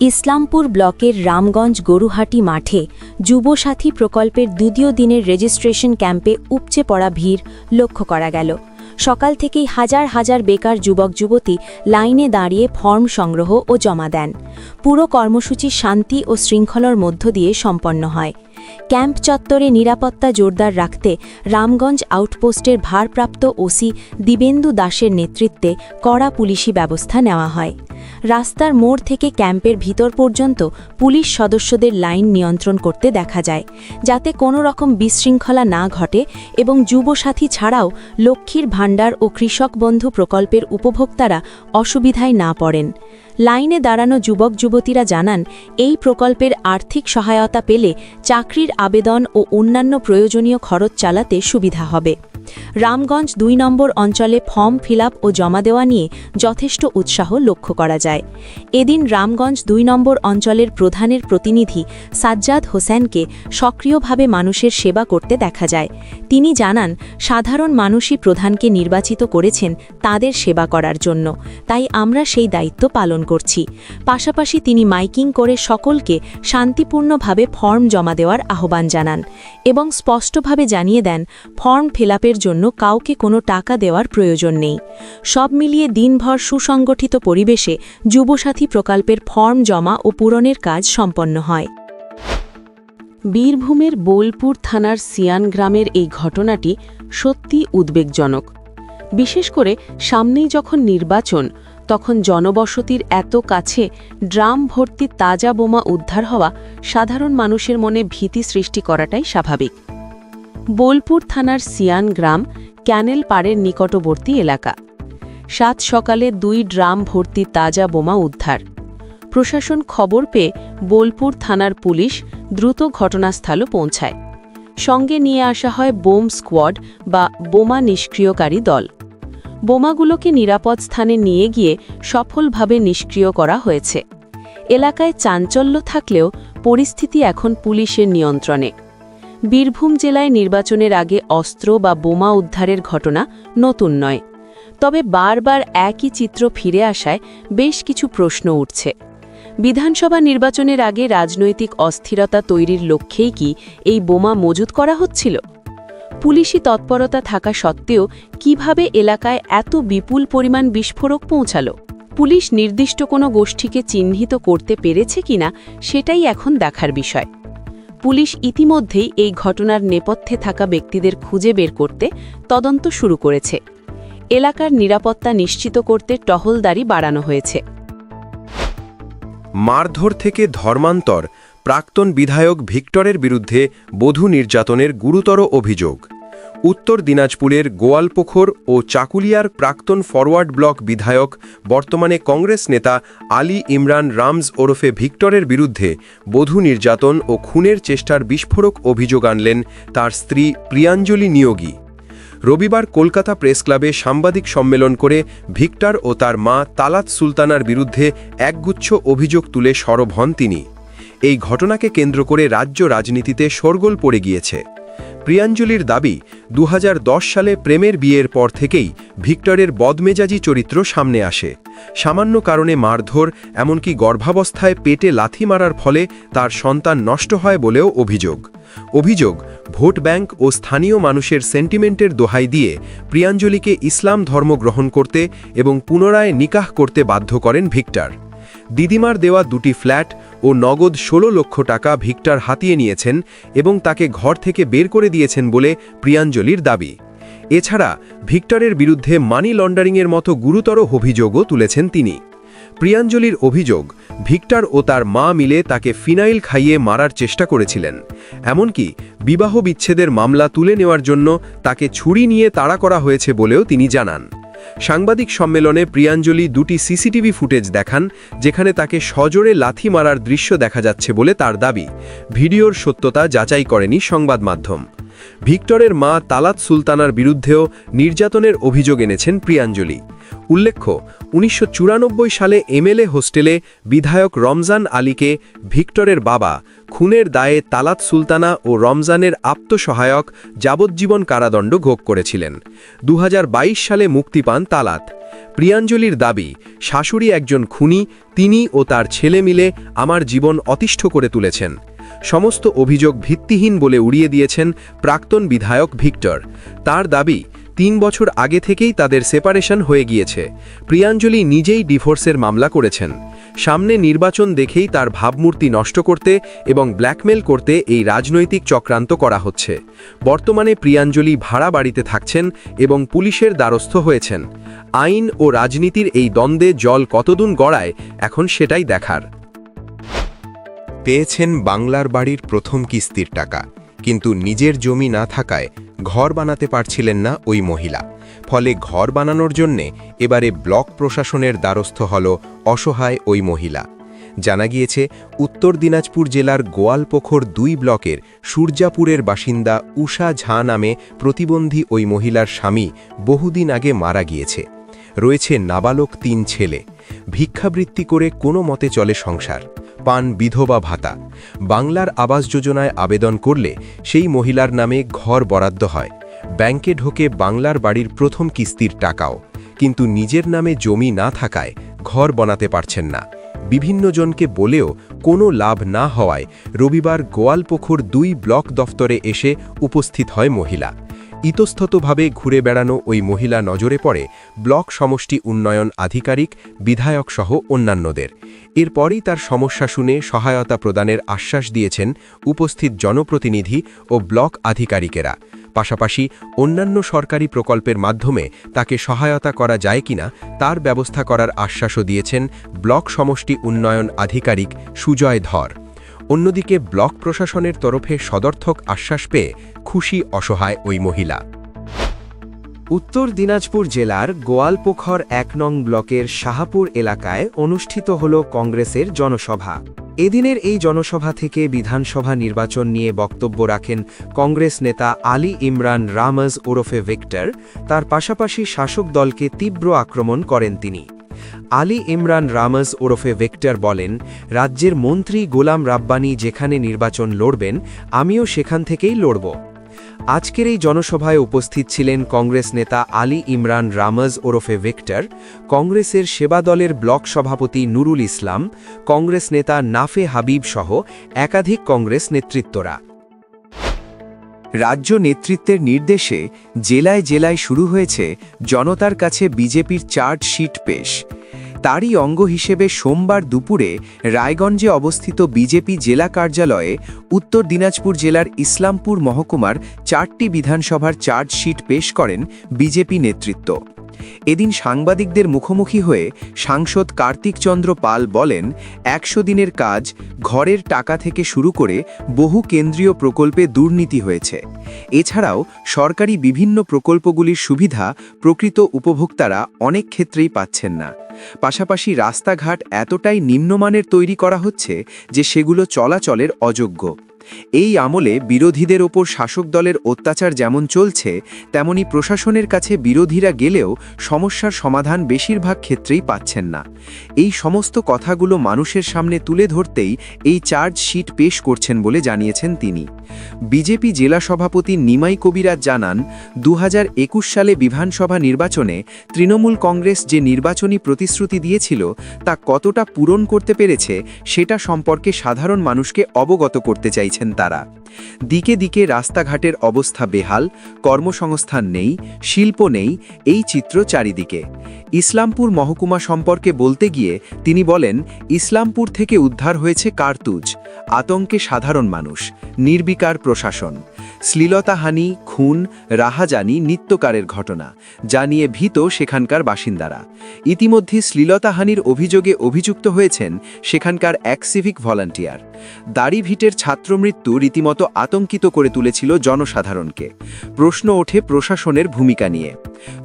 ইসলামপুর ব্লকের রামগঞ্জ গরুহাটি মাঠে যুবসাথী প্রকল্পের দ্বিতীয় দিনের রেজিস্ট্রেশন ক্যাম্পে উপচে পড়া ভিড় লক্ষ্য করা গেল। সকাল থেকেই হাজার হাজার বেকার যুবক যুবতী লাইনে দাঁড়িয়ে ফর্ম সংগ্রহ ও জমা দেন। পুরো কর্মসূচি শান্তি ও শৃঙ্খলার মধ্য দিয়ে সম্পন্ন হয়। ক্যাম্প চত্বরে নিরাপত্তা জোরদার রাখতে রামগঞ্জ আউটপোস্টের ভারপ্রাপ্ত ওসি দিবেন্দু দাসের নেতৃত্বে কড়া পুলিশি ব্যবস্থা নেওয়া হয়। রাস্তার মোড় থেকে ক্যাম্পের ভিতর পর্যন্ত পুলিশ সদস্যদের লাইন নিয়ন্ত্রণ করতে দেখা যায়, যাতে কোনো রকম বিশৃঙ্খলা না ঘটে এবং যুবসাথী ছাড়াও লক্ষ্মীর ভাণ্ডার ও কৃষক বন্ধু প্রকল্পের উপভোক্তারা অসুবিধায় না পড়েন। লাইনে দাঁড়ানো যুবক যুবতীরা জানান, এই প্রকল্পের আর্থিক সহায়তা পেলে চাকরির আবেদন ও অন্যান্য প্রয়োজনীয় খরচ চালাতে সুবিধা হবে। রামগঞ্জ দুই নম্বর অঞ্চলে ফর্ম ফিল ও জমা দেওয়া নিয়ে যথেষ্ট উৎসাহ লক্ষ্য করা যায়। এদিন রামগঞ্জ দুই নম্বর অঞ্চলের প্রধানের প্রতিনিধি সাজ্জাদ হোসেনকে সক্রিয়ভাবে মানুষের সেবা করতে দেখা যায়। তিনি জানান, সাধারণ মানুষই প্রধানকে নির্বাচিত করেছেন তাদের সেবা করার জন্য, তাই আমরা সেই দায়িত্ব পালন করছি। পাশাপাশি তিনি মাইকিং করে সকলকে শান্তিপূর্ণভাবে ফর্ম জমা দেওয়ার আহ্বান জানান এবং স্পষ্টভাবে জানিয়ে দেন, ফর্ম ফিলাপের জন্য কাউকে কোনো টাকা দেওয়ার প্রয়োজন নেই। সব মিলিয়ে দিনভর সুসংগঠিত পরিবেশে যুবসাথী প্রকল্পের ফর্ম জমা ও পূরণের কাজ সম্পন্ন হয়। বীরভূমের বোলপুর থানার সিয়ান গ্রামের এই ঘটনাটি সত্যি উদ্বেগজনক। বিশেষ করে সামনেই যখন নির্বাচন তখন জনবসতির এত কাছে ড্রাম ভর্তি তাজা বোমা উদ্ধার হওয়া সাধারণ মানুষের মনে ভীতি সৃষ্টি করাটাই স্বাভাবিক। বোলপুর থানার সিয়ান গ্রাম, ক্যানেল পাড়ের নিকটবর্তী এলাকা। সাত সকালে দুই ড্রাম ভর্তি তাজা বোমা উদ্ধার। প্রশাসন খবর পেয়ে বোলপুর থানার পুলিশ দ্রুত ঘটনাস্থলে পৌঁছায়। সঙ্গে নিয়ে আসা হয় বোম স্কোয়াড বা বোমা নিষ্ক্রিয়কারী দল। বোমাগুলোকে নিরাপদ স্থানে নিয়ে গিয়ে সফলভাবে নিষ্ক্রিয় করা হয়েছে। এলাকায় চাঞ্চল্য থাকলেও পরিস্থিতি এখন পুলিশের নিয়ন্ত্রণে। বীরভূম জেলায় নির্বাচনের আগে অস্ত্র বা বোমা উদ্ধারের ঘটনা নতুন নয়। তবে বারবার একই চিত্র ফিরে আসায় বেশ কিছু প্রশ্ন উঠছে। বিধানসভা নির্বাচনের আগে রাজনৈতিক অস্থিরতা তৈরির লক্ষ্যেই কি এই বোমা মজুত করা হচ্ছিল? পুলিশি তৎপরতা থাকা সত্ত্বেও কীভাবে এলাকায় এত বিপুল পরিমাণ বিস্ফোরক পৌঁছালো? পুলিশ নির্দিষ্ট কোনো গোষ্ঠীকে চিহ্নিত করতে পেরেছে কিনা সেটাই এখন দেখার বিষয়। পুলিশ ইতিমধ্যেই এই ঘটনার নেপথ্যে থাকা ব্যক্তিদের খুঁজে বের করতে তদন্ত শুরু করেছে। এলাকার নিরাপত্তা নিশ্চিত করতে টহলদারি বাড়ানো হয়েছে। মারধর থেকে ধর্মান্তর প্রাক্তন বিধায়ক ভিক্টরের বিরুদ্ধে বধূ নির্যাতনের গুরুতর অভিযোগ। উত্তর দিনাজপুরের গোয়ালপোখর ও চাকুলিয়ার প্রাক্তন ফরওয়ার্ড ব্লক বিধায়ক, বর্তমানে কংগ্রেস নেতা আলী ইমরান রামজ ওরফে ভিক্টরের বিরুদ্ধে বধূ নির্যাতন ও খুনের চেষ্টার বিস্ফোরক অভিযোগ আনলেন তার স্ত্রী প্রিয়াঞ্জলি নিয়োগী। রবিবার কলকাতা প্রেস ক্লাবে সাংবাদিক সম্মেলন করে ভিক্টর ও তার মা তালাত সুলতানার বিরুদ্ধে একগুচ্ছ অভিযোগ তুলে সরব হন তিনি। এই ঘটনাকে কেন্দ্র করে রাজ্য রাজনীতিতে শোরগোল পড়ে গিয়েছে। প্রিয়াঞ্জলির দাবি দু হাজার দশ সালে প্রেমের বিয়ের পর থেকেই ভিক্টরের বদমেজাজি চরিত্র সামনে আসে। সামান্য কারণে মারধর, এমনকি গর্ভাবস্থায় পেটে লাথি মারার ফলে তার সন্তান নষ্ট হয় বলেও অভিযোগ। অভিযোগ, ভোট ব্যাংক ও স্থানীয় মানুষের সেন্টিমেন্টের দোহাই দিয়ে প্রিয়াঞ্জলিকে ইসলাম ধর্ম গ্রহণ করতে এবং পুনরায় নিকাহ করতে বাধ্য করেন ভিক্টর। দিদিমার দেওয়া দুটি ফ্ল্যাট ও নগদ ১৬ লক্ষ টাকা ভিক্টর হাতিয়ে নিয়েছেন এবং তাকে ঘর থেকে বের করে দিয়েছেন বলে প্রিয়াঞ্জলির দাবি। এছাড়া ভিক্টরের বিরুদ্ধে মানি লন্ডারিংয়ের মতো গুরুতর অভিযোগও তুলেছেন তিনি। প্রিয়াঞ্জলির অভিযোগ, ভিক্টর ও তার মা মিলে তাকে ফিনাইল খাইয়ে মারার চেষ্টা করেছিলেন। এমনকি বিবাহ বিচ্ছেদের মামলা তুলে নেওয়ার জন্য তাকে ছুরি নিয়ে তাড়া করা হয়েছে বলেও তিনি জানান। সাংবাদিক সম্মেলনে প্রিয়াঞ্জলি দুটি সিসিটিভি ফুটেজ দেখান, যেখানে তাকে সজোরে লাথি মারার দৃশ্য দেখা যাচ্ছে বলে তার দাবি। ভিডিওর সত্যতা যাচাই করেনি সংবাদ মাধ্যম। ভিক্টরের মা তালাত সুলতানার বিরুদ্ধেও নির্যাতনের অভিযোগ এনেছেন প্রিয়াঞ্জলি। উল্লেখ্য, উনিশশো চুরানব্বই সালে এমএলএ হোস্টেলে বিধায়ক রমজান আলীকে ভিক্টরের বাবা, খুনের দায়ে তালাত সুলতানা ও রমজানের আত্মসহায়ক যাবজ্জীবন কারাদণ্ড ভোগ করেছিলেন। দু হাজার বাইশ সালে মুক্তি পান তালাত। প্রিয়াঞ্জলির দাবি, শাশুড়ি একজন খুনি, তিনি ও তার ছেলে মিলে আমার জীবন অতিষ্ঠ করে তুলেছেন। সমস্ত অভিযোগ ভিত্তিহীন বলে উড়িয়ে দিয়েছেন প্রাক্তন বিধায়ক ভিক্টর। তার দাবি, তিন বছর আগে থেকেই তাদের সেপারেশন হয়ে গিয়েছে। প্রিয়াঞ্জলি নিজেই ডিভোর্সের মামলা করেছেন। সামনে নির্বাচন দেখেই তার ভাবমূর্তি নষ্ট করতে এবং ব্ল্যাকমেল করতে এই রাজনৈতিক চক্রান্ত করা হচ্ছে। বর্তমানে প্রিয়াঞ্জলি ভাড়া বাড়িতে থাকছেন এবং পুলিশের দ্বারস্থ হয়েছেন। আইন ও রাজনীতির এই দ্বন্দ্বে জল কতদূর গড়ায় এখন সেটাই দেখার। পেয়েছেন বাংলার বাড়ির প্রথম কিস্তির টাকা। কিন্তু নিজের জমি না থাকায় ঘর বানাতে পারছিলেন না ওই মহিলা। ফলে ঘর বানানোর জন্যে এবারে ব্লক প্রশাসনের দ্বারস্থ হল অসহায় ওই মহিলা। জানা গিয়েছে, উত্তর দিনাজপুর জেলার গোয়ালপোখর দুই ব্লকের সূর্যাপুরের বাসিন্দা উষা ঝা নামে প্রতিবন্ধী ওই মহিলার স্বামী বহুদিন আগে মারা গিয়েছে। রয়েছে নাবালক তিন ছেলে। ভিক্ষাবৃত্তি করে কোনো মতে চলে সংসার। পান বিধবা ভাতা। বাংলার আবাস যোজনায় আবেদন করলে সেই মহিলার নামে ঘর বরাদ্দ হয়। ব্যাংকে ঢোকে বাংলার বাড়ির প্রথম কিস্তির টাকাও। কিন্তু নিজের নামে জমি না থাকায় ঘর বানাতে পারছেন না। বিভিন্ন জনকে বলেও কোনো লাভ না হওয়ায় রবিবার গোয়ালপোখর দুই ব্লক দফতরে এসে উপস্থিত হয় মহিলা। ইতস্ততভাবে ঘুরে বেড়ানো ওই মহিলা নজরে পড়ে ব্লক সমষ্টি উন্নয়ন আধিকারিক বিধায়কসহ অন্যান্যদের। এরপরই তার সমস্যা শুনে সহায়তা প্রদানের আশ্বাস দিয়েছেন উপস্থিত জনপ্রতিনিধি ও ব্লক আধিকারিকেরা। পাশাপাশি অন্যান্য সরকারি প্রকল্পের মাধ্যমে তাকে সহায়তা করা যায় কিনা তার ব্যবস্থা করার আশ্বাসও দিয়েছেন ব্লক সমষ্টি উন্নয়ন আধিকারিক সুজয় ধর। অন্যদিকে ব্লক প্রশাসনের তরফে সদর্থক আশ্বাস পেয়ে খুশি অসহায় ওই মহিলা। উত্তর দিনাজপুর জেলার গোয়ালপোখর এক নং ব্লকের শাহাপুর এলাকায় অনুষ্ঠিত হল কংগ্রেসের জনসভা। এদিনের এই জনসভা থেকে বিধানসভা নির্বাচন নিয়ে বক্তব্য রাখেন কংগ্রেস নেতা আলী ইমরান রামজ ওরফে ভিক্টর। তার পাশাপাশি শাসক দলকে তীব্র আক্রমণ করেন তিনি। আলী ইমরান রামজ ওরফে ভেক্টর বলেন, রাজ্যের মন্ত্রী গোলাম রাব্বানি যেখানে নির্বাচন লড়বেন, আমিও সেখান থেকেই লড়ব। আজকের এই জনসভায় উপস্থিত ছিলেন কংগ্রেস নেতা আলী ইমরান রামজ ওরফে ভিক্টর, কংগ্রেসের সেবা দলের ব্লক সভাপতি নুরুল ইসলাম, কংগ্রেস নেতা নাফে হাবিব সহ একাধিক কংগ্রেস নেতৃত্বরা। রাজ্য নেতৃত্বের নির্দেশে জেলায় জেলায় শুরু হয়েছে জনতার কাছে বিজেপির চার্জশিট পেশ। তারই অঙ্গ হিসেবে সোমবার দুপুরে রায়গঞ্জে অবস্থিত বিজেপি জেলা কার্যালয়ে উত্তর দিনাজপুর জেলার ইসলামপুর মহকুমার চারটি বিধানসভার চার্জশিট পেশ করেন বিজেপি নেতৃত্ব। এদিন সাংবাদিকদের মুখোমুখি হয়ে সাংসদ কার্তিক চন্দ্র পাল বলেন, একশো দিনের কাজ ঘরের টাকা থেকে শুরু করে বহু কেন্দ্রীয় প্রকল্পে দুর্নীতি হয়েছে। এছাড়াও সরকারি বিভিন্ন প্রকল্পগুলির সুবিধা প্রকৃত উপভোক্তারা অনেক ক্ষেত্রেই পাচ্ছেন না। পাশাপাশি রাস্তাঘাট এতটাই নিম্নমানের তৈরি করা হচ্ছে যে সেগুলো চলাচলের অযোগ্য। এই আমলে বিরোধীদের ওপর শাসক দলের অত্যাচার যেমন চলছে, তেমনি প্রশাসনের কাছে বিরোধীরা গেলেও সমস্যার সমাধান বেশিরভাগ ক্ষেত্রেই পাচ্ছেন না। এই সমস্ত কথাগুলো মানুষের সামনে তুলে ধরতেই এই চার্জশিট পেশ করছেন বলে জানিয়েছেন তিনি। বিজেপি জেলা সভাপতি নিমাই কবিরাজ জানান দু হাজার একুশ সালে বিধানসভা নির্বাচনে তৃণমূল কংগ্রেস যে নির্বাচনী প্রতিশ্রুতি দিয়েছিল, তা কতটা পূরণ করতে পেরেছে, সেটা সম্পর্কে সাধারণ মানুষকে অবগত করতে চাইছেন তারা। দিকে দিকে রাস্তাঘাটের অবস্থা বেহাল, কর্মসংস্থান নেই, শিল্প নেই, এই চিত্র চারিদিকে। ইসলামপুর মহকুমা সম্পর্কে বলতে গিয়ে তিনি বলেন, ইসলামপুর থেকে উদ্ধার হয়েছে কার্তুজ। আতঙ্কে সাধারণ মানুষ, নির্বিকার প্রশাসন। শ্লীলতাহানি, খুন, রাহাজানি নিত্যকারের ঘটনা, যা নিয়ে ভীত সেখানকার বাসিন্দারা। ইতিমধ্যে শ্লীলতাহানির অভিযোগে অভিযুক্ত হয়েছেন সেখানকার এক সিভিক ভলান্টিয়ার। দাড়িভিটের ছাত্রমৃত্যু রীতিমতো আতঙ্কিত করে তুলেছিল জনসাধারণকে। প্রশ্ন ওঠে প্রশাসনের ভূমিকা নিয়ে।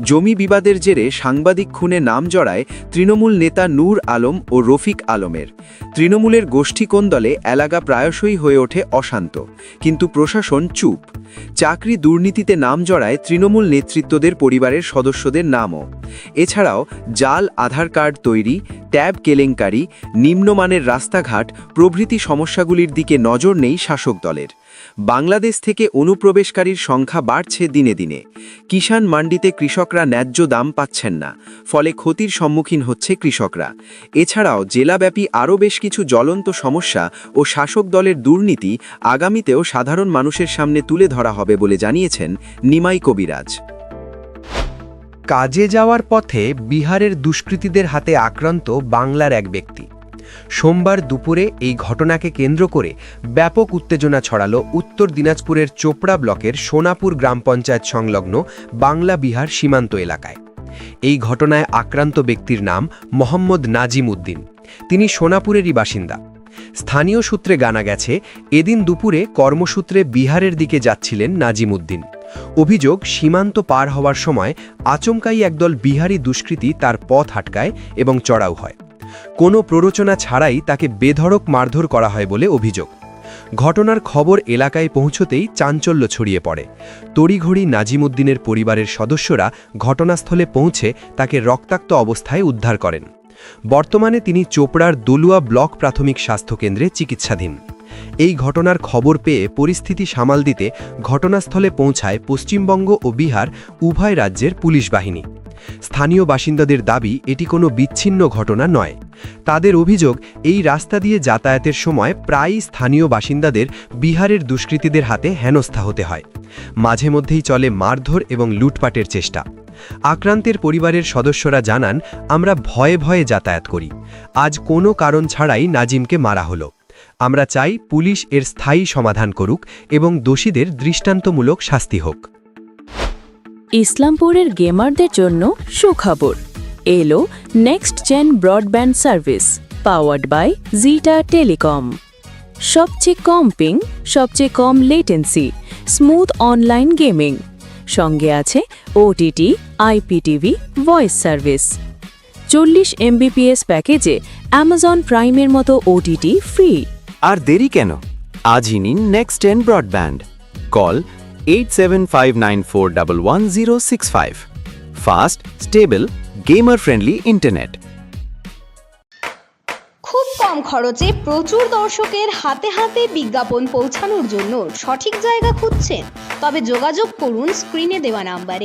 জমি বিবাদের জেরে সাংবাদিক খুনে নাম জড়ায় তৃণমূল নেতা নূর আলম ও রফিক আলমের। তৃণমূলের গোষ্ঠী কোন্দলে এলাকা প্রায়শই হয়ে ওঠে অশান্ত, কিন্তু প্রশাসন চুপ। চাকরি দুর্নীতিতে নাম জড়ায় তৃণমূল নেতৃত্বদের পরিবারের সদস্যদের নামও। এছাড়াও জাল, আধার কার্ড তৈরি, ট্যাব কেলেঙ্কারি, নিম্নমানের রাস্তাঘাট, প্রভৃতি সমস্যাগুলির দিকে নজর নেই শাসক দলের। বাংলাদেশ থেকে অনুপ্রবেশকারীর সংখ্যা বাড়ছে দিনে দিনে। কিষাণ মান্ডিতে কৃষকরা ন্যায্য দাম পাচ্ছেন না, ফলে ক্ষতির সম্মুখীন হচ্ছে কৃষকরা। এছাড়াও জেলাব্যাপী আরও বেশ কিছু জ্বলন্ত সমস্যা ও শাসক দলের দুর্নীতি আগামীতেও সাধারণ মানুষের সামনে তুলে ধরা হবে বলে জানিয়েছেন নিমাই কবিরাজ। কাজে যাওয়ার পথে বিহারের দুষ্কৃতীদের হাতে আক্রান্ত বাংলার এক ব্যক্তি। সোমবার দুপুরে এই ঘটনাকে কেন্দ্র করে ব্যাপক উত্তেজনা ছড়ালো উত্তর দিনাজপুরের চোপড়া ব্লকের সোনাপুর গ্রাম পঞ্চায়েত সংলগ্ন বাংলা বিহার সীমান্ত এলাকায়। এই ঘটনায় আক্রান্ত ব্যক্তির নাম মোহাম্মদ নাজিম উদ্দিন। তিনি সোনাপুরেরই বাসিন্দা। স্থানীয় সূত্রে জানা গেছে, এদিন দুপুরে কর্মসূত্রে বিহারের দিকে যাচ্ছিলেন নাজিম উদ্দিন। অভিযোগ, সীমান্ত পার হওয়ার সময় আচমকাই একদল বিহারি দুষ্কৃতী তার পথ আটকায় এবং চড়াও হয়। কোনো প্ররোচনা ছাড়াই তাকে বেধড়ক মারধর করা হয় বলে অভিযোগ। ঘটনার খবর এলাকায় পৌঁছতেই চাঞ্চল্য ছড়িয়ে পড়ে। তড়িঘড়ি নাজিমুদ্দিনের পরিবারের সদস্যরা ঘটনাস্থলে পৌঁছে তাকে রক্তাক্ত অবস্থায় উদ্ধার করেন। বর্তমানে তিনি চোপড়ার দলুয়া ব্লক প্রাথমিক স্বাস্থ্যকেন্দ্রে চিকিৎসাধীন। এই ঘটনার খবর পেয়ে পরিস্থিতি সামাল দিতে ঘটনাস্থলে পৌঁছায় পশ্চিমবঙ্গ ও বিহার উভয় রাজ্যের পুলিশ বাহিনী। স্থানীয় বাসিন্দাদের দাবি, এটি কোনো বিচ্ছিন্ন ঘটনা নয়। তাদের অভিযোগ, এই রাস্তা দিয়ে যাতায়াতের সময় প্রায়ই স্থানীয় বাসিন্দাদের বিহারের দুষ্কৃতীদের হাতে হেনস্থা হতে হয়। মাঝে মধ্যেই চলে মারধর এবং লুটপাটের চেষ্টা। আক্রান্তের পরিবারের সদস্যরা জানান, আমরা ভয়ে ভয়ে যাতায়াত করি। আজ কোনো কারণ ছাড়াই নাজিমকে মারা হলো। আমরা চাই পুলিশ এর স্থায়ী সমাধান করুক এবং দোষীদের দৃষ্টান্তমূলক শাস্তি হোক। ইসলামপুরের গেমারদের জন্য সুখবর। এলো next gen broadband service powered by Zeta telecom সবচেয়ে কম পিং সবচেয়ে কম লেটেন্সি স্মুথ অনলাইন গেমিং সঙ্গে আছে ওটিটি আইপিটিভি ভয়েস সার্ভিস চল্লিশ এমবিপিএস প্যাকেজে অ্যামাজন প্রাইমের মতো ওটিটি ফ্রি আর দেরি কেন? আজই নিন next ten broadband call eight seven five nine four double one zero six five fast stable gamer friendly internet খুব কম খরচে প্রচুর দর্শকের হাতে হাতে বিজ্ঞাপন পৌঁছানোর জন্য সঠিক জায়গা খুঁজছেন। তবে যোগাযোগ করুন স্ক্রিনে দেওয়া নাম্বারে।